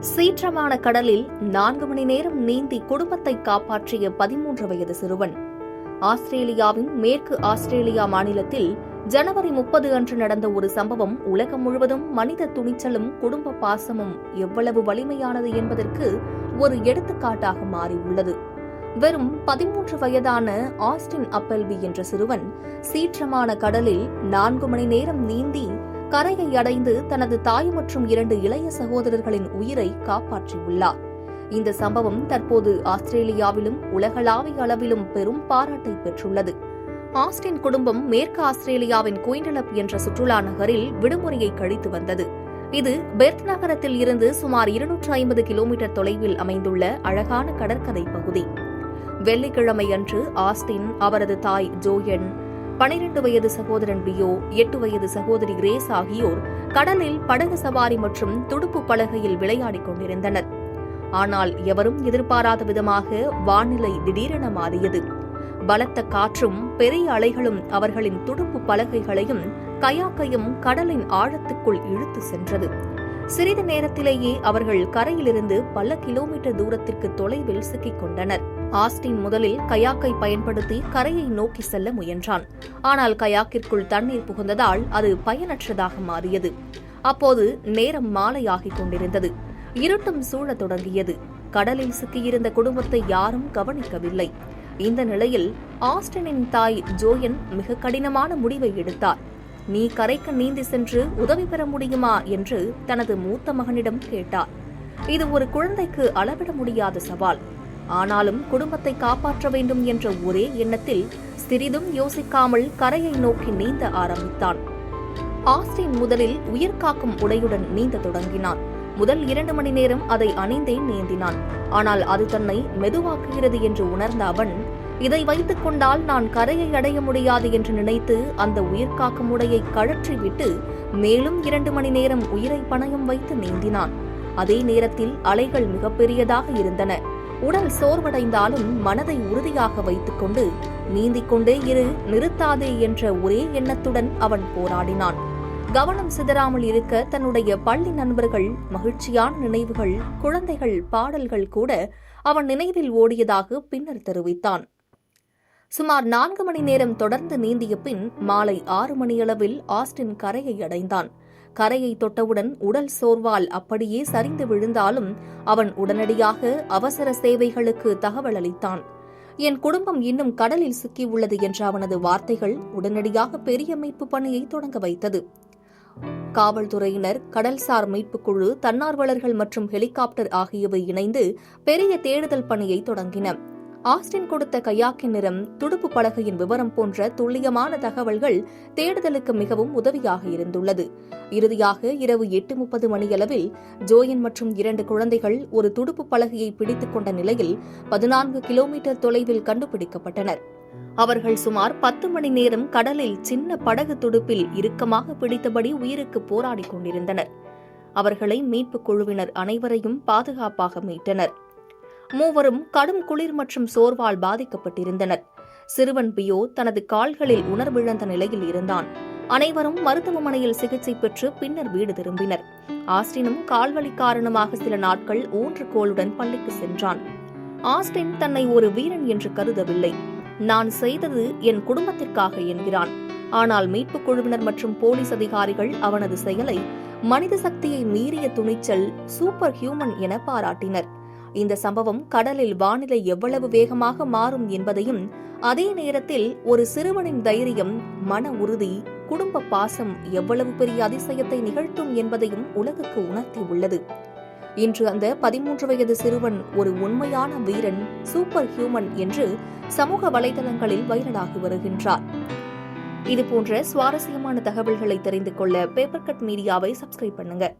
சீற்றமான கடலில் நான்கு மணி நேரம் நீந்தி குடும்பத்தை காப்பாற்றிய பதிமூன்று வயது சிறுவன். ஆஸ்திரேலியாவின் மேற்கு ஆஸ்திரேலியா மாநிலத்தில் ஜனவரி முப்பது அன்று நடந்த ஒரு சம்பவம் உலகம் முழுவதும் மனித துணிச்சலும் குடும்ப பாசமும் எவ்வளவு வலிமையானது என்பதற்கு ஒரு எடுத்துக்காட்டாக மாறியுள்ளது. வெறும் பதிமூன்று வயதான ஆஸ்டின் அப்பெல்வி என்ற சிறுவன் சீற்றமான கடலில் நான்கு மணி நேரம் நீந்தி கரையை அடைந்து தனது தாய் மற்றும் இரண்டு இளைய சகோதரர்களின் உயிரை காப்பாற்றியுள்ளார். இந்த சம்பவம் தற்போது ஆஸ்திரேலியாவிலும் உலகளாவிய அளவிலும் பெரும் பாராட்டை பெற்றுள்ளது. ஆஸ்டின் குடும்பம் மேற்கு ஆஸ்திரேலியாவின் குயின்டலப் என்ற சுற்றுலா நகரில் விடுமுறையை கழித்து வந்தது. இது பெர்த் நகரத்தில் இருந்து சுமார் இருநூற்று ஐம்பது கிலோமீட்டர் தொலைவில் அமைந்துள்ள அழகான கடற்கரை பகுதி. வெள்ளிக்கிழமை அன்று ஆஸ்டின் அவரது தாய் ஜோயன் பனிரெண்டு வயது சகோதரன் பியோ எட்டு வயது சகோதரி கிரேஸ் ஆகியோர் கடலில் படகு சவாரி மற்றும் துடுப்பு பலகையில் விளையாடிக் கொண்டிருந்தனர். ஆனால் எவரும் எதிர்பாராத விதமாக வானிலை திடீரென மாறியது. பலத்த காற்றும் பெரிய அலைகளும் அவர்களின் துடுப்பு பலகைகளையும் கயாக்கையும் கடலின் ஆழத்துக்குள் இழுத்து சென்றது. சிறிது நேரத்திலேயே அவர்கள் கரையிலிருந்து பல கிலோமீட்டர் தூரத்திற்கு தொலைவில் சிக்கிக் கொண்டனர். ஆஸ்டின் முதலில் கயாக்கை பயன்படுத்தி கரையை நோக்கி செல்ல முயன்றான். ஆனால் கயாக்கிற்குள் தண்ணீர் புகுந்ததால் அது பயனற்றதாக மாறியது. அப்போது நேரம் மாலையாகிக் கொண்டிருந்தது. இருட்டும் சூழத் தொடங்கியது. கடலில் சிக்கியிருந்த குடும்பத்தை யாரும் கவனிக்கவில்லை. இந்த நிலையில் ஆஸ்டினின் தாய் ஜோயன் மிக கடினமான முடிவை எடுத்தார். நீ கரைக்கு நீந்தி சென்று உதவி பெற முடியுமா? என்று தனது மூத்த மகனிடம் கேட்டார். இது ஒரு குழந்தைக்கு அளவிட முடியாத சவால். ஆனாலும் குடும்பத்தை காப்பாற்ற வேண்டும் என்ற ஒரே எண்ணத்தில் சிறிதும் யோசிக்காமல் கரையை நோக்கி நீந்த ஆரம்பித்தான். ஆஸ்டின் முதலில் உயிர் காக்கும் உடையுடன் நீந்த தொடங்கினான். முதல் இரண்டு மணி நேரம் அதை அணிந்தே நீந்தினான். ஆனால் அது தன்னை மெதுவாக்குகிறது என்று உணர்ந்த அவன் இதை வைத்துக் கொண்டால் நான் கரையை அடைய முடியாது என்று நினைத்து அந்த உயிர்காக்கும் உடையை கழற்றிவிட்டு மேலும் இரண்டு மணி நேரம் உயிரை பணயம் வைத்து நீந்தினான். அதே நேரத்தில் அலைகள் மிகப்பெரியதாக இருந்தன. உடல் சோர்வடைந்தாலும் மனதை உறுதியாக வைத்துக்கொண்டு நீந்திக் கொண்டே இரு நிறுத்தாதே என்ற ஒரே எண்ணத்துடன் அவன் போராடினான். கவனம் சிதறாமல் இருக்க தன்னுடைய பள்ளி நண்பர்கள் மகிழ்ச்சியான நினைவுகள் குழந்தைகள் பாடல்கள் கூட அவன் நினைவில் ஓடியதாக பின்னர் தெரிவித்தான். சுமார் நான்கு மணி நேரம் தொடர்ந்து நீந்திய பின் மாலை ஆறு மணியளவில் ஆஸ்டின் கரையை அடைந்தான். கரையை தொட்டவுடன் உடல் சோர்வால் அப்படியே சரிந்து விழுந்தாலும் அவன் உடனடியாக அவசர சேவைகளுக்கு தகவல் அளித்தான். என் குடும்பம் இன்னும் கடலில் சிக்கியுள்ளது என்ற அவனது வார்த்தைகள் உடனடியாக பெரிய மீட்பு பணியை தொடங்க வைத்தது. காவல்துறையினர் கடல்சார் மீட்புக் குழு தன்னார்வலர்கள் மற்றும் ஹெலிகாப்டர் ஆகியவை இணைந்து பெரிய தேடுதல் பணியை தொடங்கின. ஆஸ்டின் கொடுத்த கையாக்கின் நிறம் துடுப்பு பலகையின் விவரம் போன்ற துல்லியமான தகவல்கள் தேடுதலுக்கு மிகவும் உதவியாக இருந்துள்ளது. இறுதியாக இரவு எட்டு முப்பது மணியளவில் ஜோயன் மற்றும் இரண்டு குழந்தைகள் ஒரு துடுப்பு பலகையை பிடித்துக் கொண்ட நிலையில் பதினான்கு கிலோமீட்டர் தொலைவில் கண்டுபிடிக்கப்பட்டனர். அவர்கள் சுமார் பத்து மணி நேரம் கடலில் சின்ன படகு துடுப்பில் இறுக்கமாக பிடித்தபடி உயிருக்கு போராடிக் கொண்டிருந்தனர். அவர்களை மீட்புக் குழுவினர் அனைவரையும் பாதுகாப்பாக மீட்டனர். மூவரும் கடும் குளிர் மற்றும் சோர்வால் பாதிக்கப்பட்டிருந்தனர். சிறுவன் பியோ தனது கால்களில் உணர்விழந்த நிலையில் இருந்தான். அனைவரும் மருத்துவமனையில் சிகிச்சை பெற்று பின்னர் வீடு திரும்பினர். ஆஸ்டினும் கால்வலி காரணமாக சில நாட்கள் ஊன்றுகோளுடன் பள்ளிக்கு சென்றான். ஆஸ்டின் தன்னை ஒரு வீரன் என்று கருதவில்லை. நான் செய்தது என் குடும்பத்திற்காக என்கிறான். ஆனால் மீட்புக் குழுவினர் மற்றும் போலீஸ் அதிகாரிகள் அவனது செயலை மனித சக்தியை மீறிய துணிச்சல் சூப்பர் ஹியூமன் என பாராட்டினர். இந்த சம்பவம் கடலில் வானிலை எவ்வளவு வேகமாக மாறும் என்பதையும் அதே நேரத்தில் ஒரு சிறுவனின் தைரியம் மன உறுதி குடும்ப பாசம் எவ்வளவு பெரிய அதிசயத்தை நிகழ்த்தும் என்பதையும் உலகுக்கு உணர்த்தியுள்ளது இன்று அந்த பதிமூன்று வயது சிறுவன் ஒரு உண்மையான வீரன் சூப்பர் ஹியூமன் என்று சமூக வலைதளங்களில் வைரலாகி வருகின்றார். இதுபோன்ற சுவாரஸ்யமான தகவல்களை தெரிந்து கொள்ள பேப்பர் கட் மீடியாவை சப்ஸ்கிரைப் பண்ணுங்க.